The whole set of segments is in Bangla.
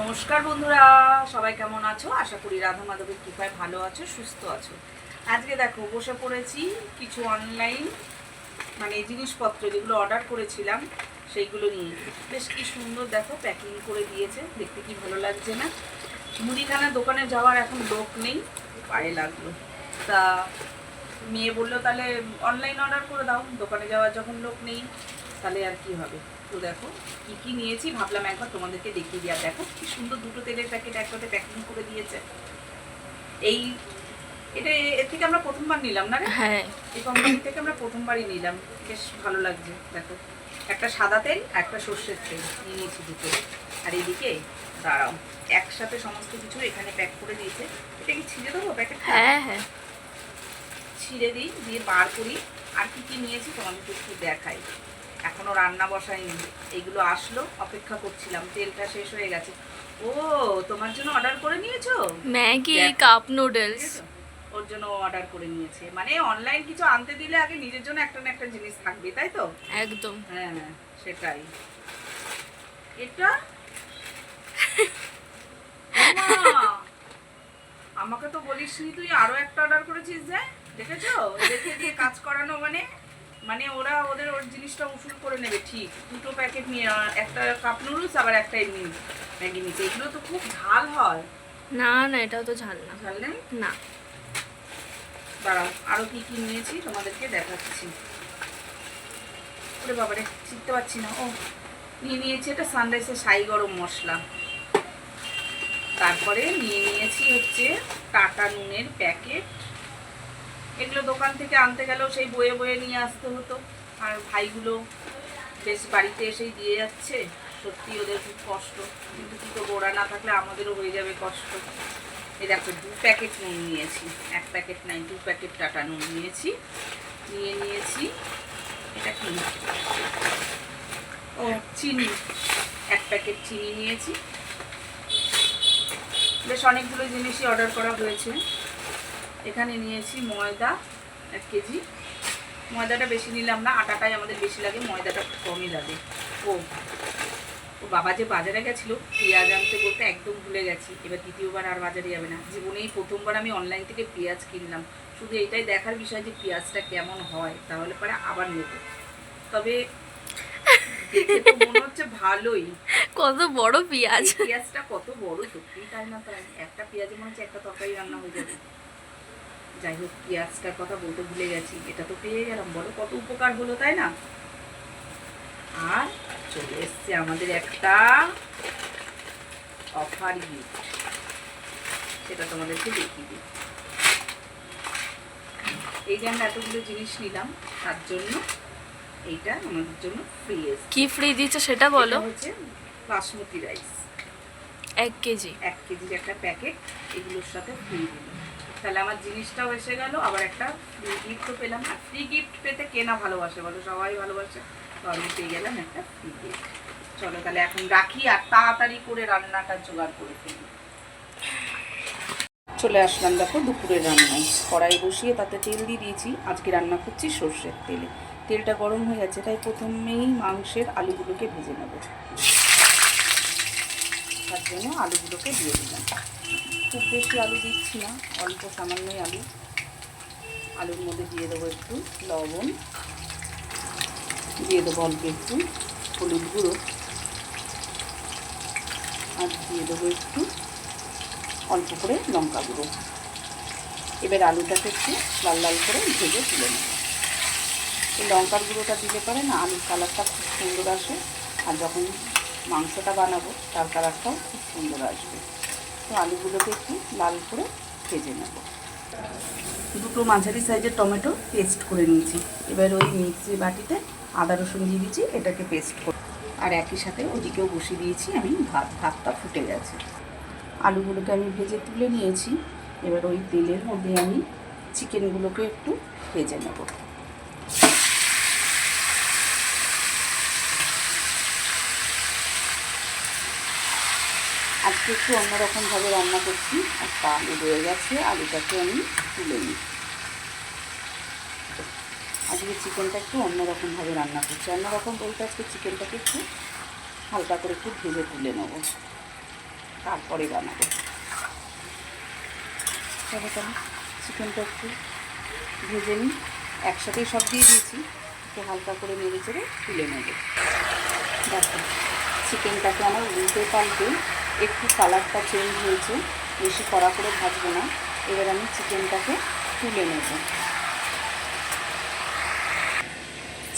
নমস্কার বন্ধুরা, সবাই কেমন আছো? আশা করি রাধা মাধবের কৃপায় ভালো আছো, সুস্থ আছো। আজকে দেখো বসে পড়েছি কিছু অনলাইন মানে জিনিসপত্র যেগুলো অর্ডার করেছিলাম, সেইগুলো নিয়ে। বেশ কি সুন্দর দেখো প্যাকিং করে দিয়েছে, দেখতে কি ভালো লাগছে না? মুদিখানা দোকানে যাওয়ার এখন লোক নেই, পায়ে লাগল। তা মেয়ে বলল, তাহলে অনলাইন অর্ডার করে দাও, দোকানে যাওয়ার যখন লোক নেই তাহলে আর কি হবে? তো দেখো কি কি নিয়েছি ভাবলাম একবার তোমাদেরকে দেখিয়ে আর দেখো কি সুন্দর দুটো তেলের প্যাকেট একসাথে প্যাকিং করে দিয়েছে। এই এটা এর থেকে আমরা প্রথমবার নিলাম না হ্যাঁ। এই কোম্পানি থেকে আমরা প্রথমবারই নিলাম। বেশ ভালো লাগছে দেখো। একটা সাদা তেল একটা সর্ষের তেল নিয়ে নিয়েছি দুটো। আর এইদিকে দাঁড়াও একসাথে সমস্ত কিছু এখানে প্যাক করে দিয়েছে। এটা কি ছিঁড়ে দেবো প্যাকেট হ্যাঁ হ্যাঁ। ছিঁড়ে দিই দিয়ে বার করি। আর কি কি নিয়েছি তোমাদেরকে একটু দেখাই। এখনও রান্না বসাইনি এইগুলো আসলো অপেক্ষা করছিলাম তেলটা শেষ হয়ে গেছে। ও তোমার জন্য অর্ডার করে নিয়েছো? ম্যাগি। কাপ নুডলস ওর জন্য অর্ডার করে নিয়েছে। মানে অনলাইন কিছু আনতে দিলে আগে নিজের জন্য একটা না একটা জিনিস থাকবে তাই তো? একদম। হ্যাঁ সেটাই। এটা? আমাকে তো বলিস নি তুই আরও একটা অর্ডার করেছিস যে দেখেছ? দেখে দিয়ে কাজ করানো মানে মানে ওরা ওদের ওর জিনিসটা উসুল করে নেবে ঠিক। দুটো প্যাকেট নিয়ে একটা কাপ নুডলস আবার একটা এমনি ম্যাগি নিচে এগুলো তো খুব ঝাল হয়। না না এটাও তো ঝাল না। ঝাল নেই? না। দাঁড়াও আরও কি কি নিয়েছি তোমাদেরকে দেখাচ্ছি। ওরে বাবারে চিনতে পারছি না। ও নিয়ে নিয়েছি এটা সানরাইসের সাই গরম মশলা। তারপরে নিয়ে নিয়েছি হচ্ছে টাটা নুনের প্যাকেট এগুলো দোকান থেকে আনতে গেলেও সেই বয়ে বয়ে নিয়ে আসতে হতো। আর ভাইগুলো বেশ বাড়িতে এসেই দিয়ে যাচ্ছে। সত্যি ওদের খুব কষ্ট। কিন্তু করব, ওরা না থাকলে আমাদেরও হয়ে যাবে কষ্ট। এই দেখো, দু প্যাকেট নুন নিয়েছি। এক প্যাকেট নাই, দু প্যাকেট টাটা নুন নিয়েছি। নিয়ে নিয়েছি, এটা কি? ও, চিনি। এক প্যাকেট চিনি নিয়েছি। বেশ অনেকগুলো জিনিসই অর্ডার করা হয়েছে। এখানে নিয়েছি ময়দা এক কেজি। ময়দাটা বেশি নিলাম না আটাটাই আমাদের বেশি লাগে ময়দাটা কমই লাগে। ও ও বাবা যে বাজারে গেছিল পেঁয়াজ আনতে বলতে একদম ভুলে গেছি। এবার দ্বিতীয়বার আর বাজারে যাবে না। জীবনেই প্রথমবার আমি অনলাইন থেকে পেঁয়াজ কিনলাম। শুধু এটাই দেখার বিষয় যে পেঁয়াজটা কেমন হয় তাহলে পরে আবার নেব। তবে মনে হচ্ছে ভালোই। কত বড় পেঁয়াজ। পেঁয়াজটা কত বড় সত্যি তাই না? তাই একটা পেঁয়াজে মনে হচ্ছে একটা তরকারি রান্না হয়ে যাবে। যাই হোক পেঁয়াজটার কথা বলতে ভুলে গেছি এটা তো পেয়ে গেলাম বলো কত উপকার হলো তাই না? আর চলে এসছে আমাদের একটা অফার গিফট সেটা তোমাদেরকে দেখিয়ে দিই। এই যে আমরা এতগুলো জিনিস নিলাম তার জন্য এইটা আমাদের জন্য ফ্রি এসছে কি ফ্রি দিচ্ছে সেটা বলো? হচ্ছে বাসমতি রাইস এক কেজি। এক কেজির একটা প্যাকেট এগুলোর সাথে ফ্রি দিল তাহলে আমার জিনিসটাও এসে গেল, আবার একটা গিফটও পেলাম। আর ফ্রি গিফট পেতে কে না ভালোবাসে বলো? সবাই ভালোবাসে। তো আমি পেয়ে গেলাম একটা ফ্রি গিফট চলো তাহলে এখন রাখি আর তাড়াতাড়ি করে রান্নাটা জোগাড় করে ফেলি। চলে আসলাম দেখো দুপুরের রান্নায়। কড়াই বসিয়ে তাতে তেল দিয়ে দিয়েছি। আজকে রান্না করছি সর্ষের তেলে। তেলটা গরম হয়ে গেছে, তাই প্রথমেই মাংসের আলুগুলোকে ভেজে নেব। তার জন্য আলুগুলোকে দিয়ে দিলাম। খুব বেশি আলু দিচ্ছি না, অল্প সামান্যই আলু। আলুর মধ্যে দিয়ে দেবো একটু লবণ। দিয়ে দেবো অল্প একটু হলুদ গুঁড়ো। আর দিয়ে দেবো একটু অল্প করে লঙ্কা গুঁড়ো। এবার আলুটাকে একটু লাল লাল করে ভেজে তুলে নেব। এই লঙ্কার গুঁড়োটা দিলে পরে না আলুর কালারটা খুব সুন্দর আসে। আর যখন মাংসটা বানাবো, তার কালারটাও খুব সুন্দর আসবে। তো আলুগুলোকে একটু লাল করে ভেজে নেব। দুটো মাঝারি সাইজের টমেটো পেস্ট করে নিয়েছি। এবার ওই মিক্সি বাটিতে আদা রসুন দিয়ে দিয়েছি এটাকে পেস্ট করে আর একই সাথে ওদিকেও বসিয়ে দিয়েছি আমি, ভাত, ভাতটা ফুটে গেছে। আলুগুলোকে আমি ভেজে তুলে নিয়েছি। এবার ওই তেলের মধ্যে আমি চিকেনগুলোকে একটু ভেজে নেব। আজকে একটু অন্যরকমভাবে রান্না করছি। একটা আলু রয়ে গেছে, আলুটাকে আমি তুলে নিই। আজকে চিকেনটা একটু অন্যরকমভাবে রান্না করছি। অন্যরকম বলতে আজকে চিকেনটাকে একটু হালকা করে একটু ভেজে তুলে নেব। তারপরে বানাবো। তাহলে চিকেনটা একটু ভেজে নিই। একসাথেই সব দিয়ে দিয়েছি। একটু হালকা করে নেড়ে চেড়ে তুলে নেব। দেখো, চিকেনটাকে আমার উল্টে পাল্টে একটু কালারটা চেঞ্জ হয়েছে, বেশি কড়া করে ভাজবো না। এবার আমি চিকেনটাকে তুলে নেব।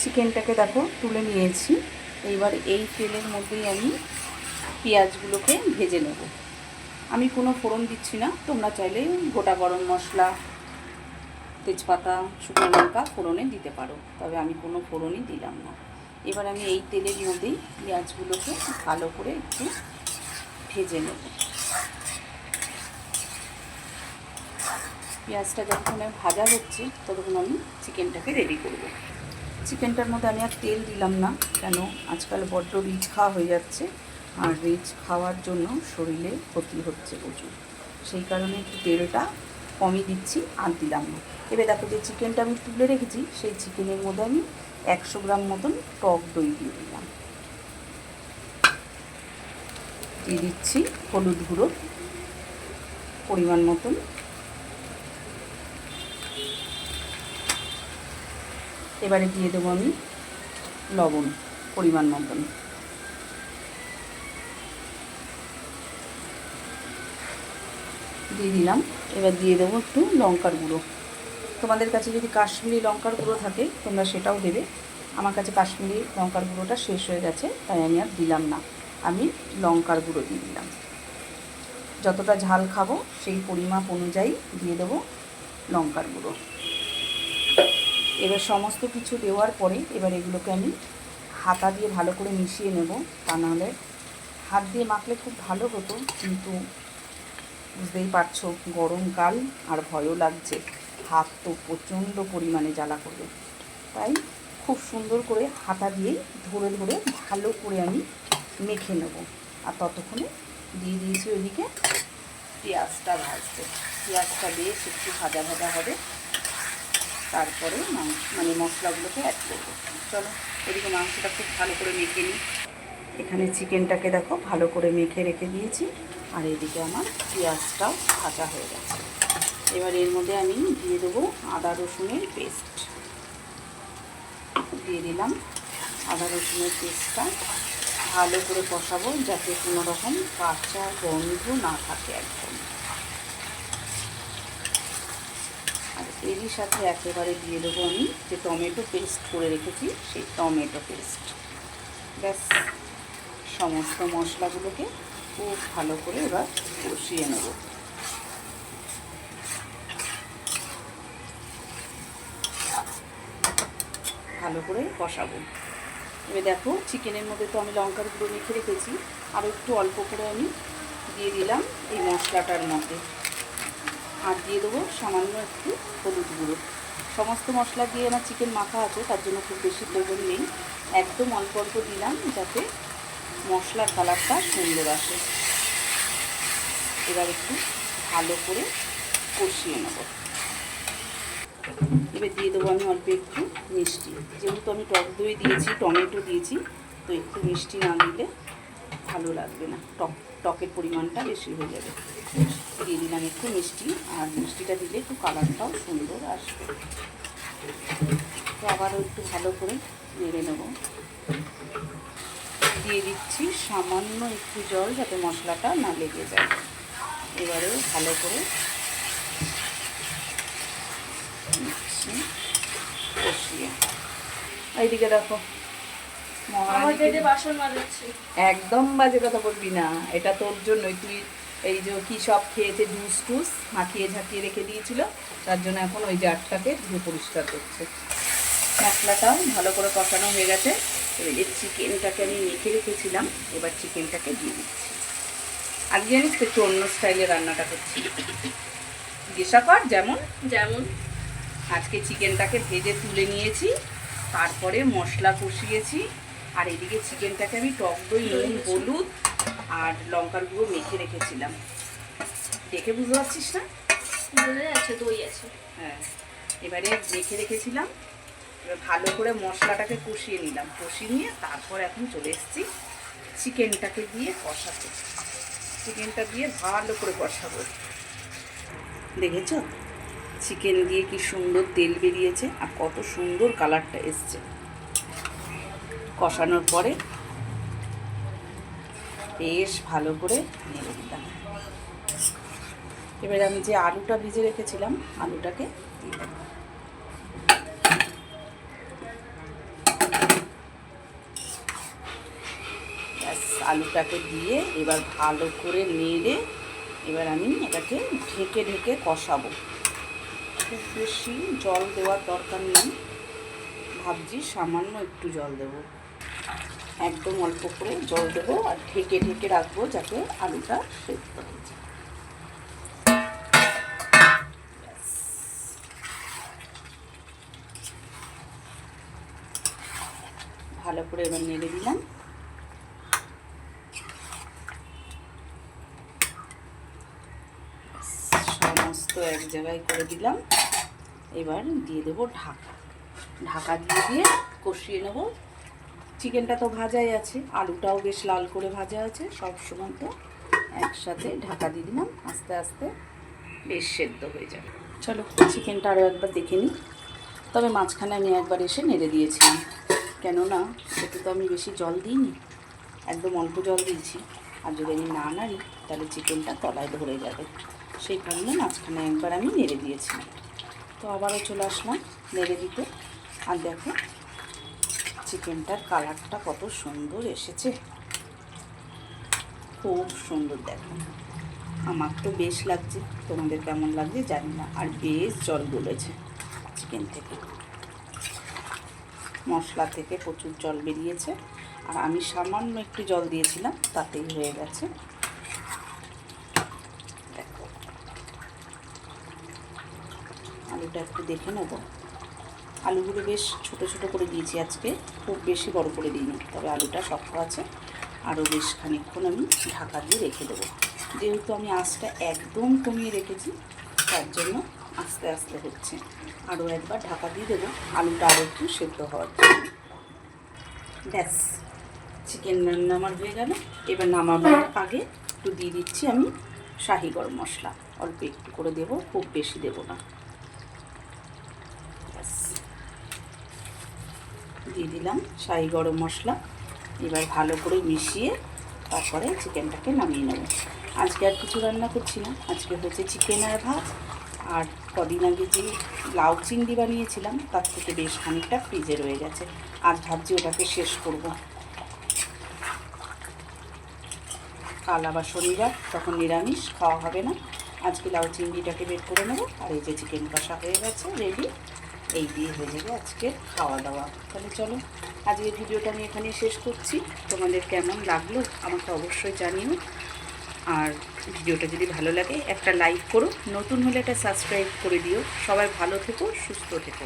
চিকেনটাকে দেখো তুলে নিয়েছি। এইবার এই তেলের মধ্যেই আমি পেঁয়াজগুলোকে ভেজে নেব। আমি কোনো ফোড়ন দিচ্ছি না, তোমরা চাইলে গোটা গরম মশলা, তেজপাতা, শুকনো লঙ্কা ফোড়নে দিতে পারো, তবে আমি কোনো ফোড়নই দিলাম না। এবার আমি এই তেলের মধ্যেই পেঁয়াজগুলোকে ভালো করে একটু ভেজে নেব। পেঁয়াজটা যখন ভাজা হচ্ছে ততক্ষণ আমি চিকেনটাকে রেডি করব। চিকেনটার মধ্যে আমি আর তেল দিলাম না, কেন আজকাল বড্ড রিচ খাওয়া হয়ে যাচ্ছে, আর রিচ খাওয়ার জন্য শরীরে ক্ষতি হচ্ছে প্রচুর। সেই কারণে তেলটা কমই দিচ্ছি আর দিলাম না। এবার দেখো যে চিকেনটা আমি তুলে রেখেছি, সেই চিকেনের মধ্যে আমি একশো গ্রাম মতন টক দই দিয়ে দিলাম। দিয়ে দিচ্ছি হলুদ গুঁড়ো পরিমাণ মতন। এবারে দিয়ে দেবো আমি লবণ পরিমাণ মতন। দিয়ে দিলাম। এবার দিয়ে দেবো একটু লঙ্কার গুঁড়ো। তোমাদের কাছে যদি কাশ্মীরি লঙ্কার গুঁড়ো থাকে, তোমরা সেটাও দেবে। আমার কাছে কাশ্মীরি লঙ্কার গুঁড়োটা শেষ হয়ে গেছে, তাই আমি আর দিলাম না। আমি লঙ্কার গুঁড়ো দিয়ে দিলাম। যতটা ঝাল খাব, সেই পরিমাপ অনুযায়ী দিয়ে দেবো লঙ্কার গুঁড়ো। এবার সমস্ত কিছু দেওয়ার পরে এবার এগুলোকে আমি হাতা দিয়ে ভালো করে মিশিয়ে নেব। তা নাহলে হাত দিয়ে মাখলে খুব ভালো হতো, কিন্তু বুঝতেই পারছ গরমকাল আর ভয়ও লাগছে। হাত তো প্রচণ্ড পরিমাণে জ্বালা করবে। তাই খুব সুন্দর করে হাতা দিয়ে ধরে ধরে ভালো করে আমি মেখে নেব। আর ততক্ষণে দিয়ে দিয়েছি ওইদিকে পেঁয়াজটা ভাজতে। পেঁয়াজটা বেশ একটু ভাজা ভাজা হবে। তারপরে মাংস মানে মশলাগুলোকে অ্যাড করব। চলো, এদিকে মাংসটা খুব ভালো করে মেখে নিই। এখানে চিকেনটাকে দেখো, ভালো করে মেখে রেখে দিয়েছি। আর এদিকে আমার পেঁয়াজটাও ভাজা হয়ে গেছে। এবার এর মধ্যে আমি দিয়ে দেবো আদা রসুনের পেস্ট। দিয়ে দিলাম আদা রসুনের পেস্টটা। ভালো করে কষাবো যাতে কোনো রকম কাঁচা গন্ধ না থাকে একদম। আর এরই সাথে একেবারে দিয়ে দেবো আমি যে টমেটো পেস্ট করে রেখেছি, সেই টমেটো পেস্ট। ব্যাস, সমস্ত মশলাগুলোকে খুব ভালো করে এবার কষিয়ে নেব। ভালো করে কষাবো। এবার দেখো চিকেনের মধ্যে তো আমি লঙ্কার গুঁড়ো মেখে রেখেছি। আরও একটু অল্প করে আমি দিয়ে দিলাম এই মশলাটার মধ্যে। আর দিয়ে দেবো সামান্য একটু হলুদ গুঁড়ো। সমস্ত মশলা দিয়ে আমার চিকেন মাখা আছে, তার জন্য খুব বেশি প্রয়োজন নেই। একদম অল্প অল্প দিলাম যাতে মশলার কালারটা সুন্দর আসে। এবার একটু ভালো করে কষিয়ে নেব। এবার দিয়ে দেবো আমি অল্প একটু মিষ্টি। যেহেতু আমি টক দই দিয়েছি, টমেটো দিয়েছি, তো একটু মিষ্টি না দিলে ভালো লাগবে না। টক, টকের পরিমাণটা বেশি হয়ে যাবে। দিয়ে দিলাম একটু মিষ্টি, আর মিষ্টিটা দিলে একটু কালারটাও সুন্দর আসবে। তো আবারও একটু ভালো করে নেড়ে নেব। দিয়ে দিচ্ছি সামান্য একটু জল যাতে মশলাটা না লেগে যায়। এবারে ভালো করে নিচ্ছি কষিয়ে এইদিকে দেখো। একদম বাজে কথা বলবি না। এটা তোর জন্যই। তুই এই যে কি সব খেয়েছে? জুস টুস মাখিয়ে ঝাঁকিয়ে রেখে দিয়েছিল। তার জন্য এখন ওই জারটাকে ধুয়ে পরিষ্কার করছে। মশলাটাও ভালো করে কষানো হয়ে গেছে। এবার এই চিকেনটাকে আমি মেখে রেখেছিলাম। এবার চিকেনটাকে দিয়ে দিচ্ছি। আজকে জানিস তো একটু অন্য স্টাইলে রান্নাটা করছি। জিজ্ঞাসা কর যেমন। যেমন। আজকে চিকেনটাকে ভেজে তুলে নিয়েছি। তারপরে মশলা কষিয়েছি। আর এদিকে চিকেনটাকে আমি টক দই নুন হলুদ আর লঙ্কার গুঁড়ো মেখে রেখেছিলাম। দেখে বুঝতে পারছিস না? যাচ্ছে দই আছে। হ্যাঁ। এবারে মেখে রেখেছিলাম। এবার ভালো করে মশলাটাকে কষিয়ে নিলাম। কষিয়ে নিয়ে তারপর এখন চলে এসেছি চিকেনটাকে দিয়ে কষাতে। চিকেনটা দিয়ে ভালো করে কষাবো। দেখেছ? চিকেন দিয়ে কি সুন্দর তেল বেরিয়েছে আর কত সুন্দর কালারটা এসছে। কষানোর পরে বেশ ভালো করে নেড়ে দিলাম। এবার আমি যে আলুটা ভিজে রেখেছিলাম, আলুটাকে আলুটাকে দিয়ে এবার ভালো করে নেড়ে এবার আমি এটাকে ঢেকে ঢেকে কষাবো। খুব বেশি জল দেওয়ার দরকার নেই। ভাবছি সামান্য একটু জল দেবো। একদম অল্প করে জল দেবো আর ঢেকে ঢেকে রাখব যাতে আলুটা সেদ্ধ হয়ে যায়। ভালো করে এবার নেড়ে দিলাম। সমস্ত এক জায়গায় করে দিলাম। এবার দিয়ে দেবো ঢাকা। ঢাকা দিয়ে দিয়ে কষিয়ে নেব। চিকেনটা তো ভাজাই আছে, আলুটাও বেশ লাল করে ভাজা আছে। সব সময় তো একসাথে ঢাকা দিয়ে দিলাম, আস্তে আস্তে বেশ সেদ্ধ হয়ে যাবে। চলো, চিকেনটা আরও একবার দেখে নিই। তবে মাঝখানে আমি একবার এসে নেড়ে দিয়েছিলাম। কেননা সেটা তো আমি বেশি জল দিইনি, একদম অল্প জল দিয়েছি। আর যদি আমি না নাড়ি, তাহলে চিকেনটা তলায় ধরে যাবে। সেই কারণে মাঝখানে একবার আমি নেড়ে দিয়েছিলাম। তো আবারও চলে আসলাম নেড়ে দিতে। আর দেখো, চিকেনটার কালারটা কত সুন্দর এসেছে। খুব সুন্দর দেখো। আমার তো বেশ লাগছে, তোমাদের কেমন লাগছে জানি না। আর বেশ জল গলেছে চিকেন থেকে। মশলা থেকে প্রচুর জল বেরিয়েছে। আর আমি সামান্য একটু জল দিয়েছিলাম, তাতেই হয়ে গেছে দেখো আলুটা একটু দেখে নেব। আলুগুলো বেশ ছোট ছোট করে দিয়েছি আজকে। খুব বেশি বড় করে দিইনি, তবে আলুটা শক্ত আছে। আরও বেশ খানিকক্ষণ আমি ঢাকা দিয়ে রেখে দেবো। যেহেতু আমি আঁচটা একদম কমিয়ে রেখেছি, তার জন্য আস্তে আস্তে হচ্ছে। আরও একবার ঢাকা দিয়ে দেবো, আলুটা আরও একটু সেদ্ধ হওয়ার জন্য। ব্যাস, চিকেন রান্না আমার হয়ে গেল। এবার নামাবার আগে একটু দিয়ে দিচ্ছি আমি শাহি গরম মশলা। অল্প একটু করে দেবো, খুব বেশি দেবো না ব্যাস দিয়ে দিলাম শাহি গরম মশলা। এবার ভালো করে মিশিয়ে তারপরে চিকেনটাকে নামিয়ে নেব। আজকে আর কিছু রান্না করছি না। আজকে হচ্ছে চিকেন আর ভাত। আর কদিন আগে যে লাউ চিংড়ি বানিয়েছিলাম, তার থেকে বেশ খানিকটা ফ্রিজে রয়ে গেছে। আজ ভাবছি ওটাকে শেষ করব। কাল আবার শনিবার, তখন নিরামিষ, খাওয়া হবে না। আজকে লাউ চিংড়িটাকে বের করে নেব। আর এই যে চিকেন কষা হয়ে গেছে রেডি এই দিয়ে হয়ে যাবে আজকে খাওয়া দাওয়া তাহলে চলো আজকে ভিডিওটা আমি এখানে শেষ করছি। তোমাদের কেমন লাগল আমাকে অবশ্যই জানিও। আর ভিডিওটা যদি ভালো লাগে, একটা লাইক করো। নতুন হলে একটা সাবস্ক্রাইব করে দিও। সবাই ভালো থেকো, সুস্থ থেকো।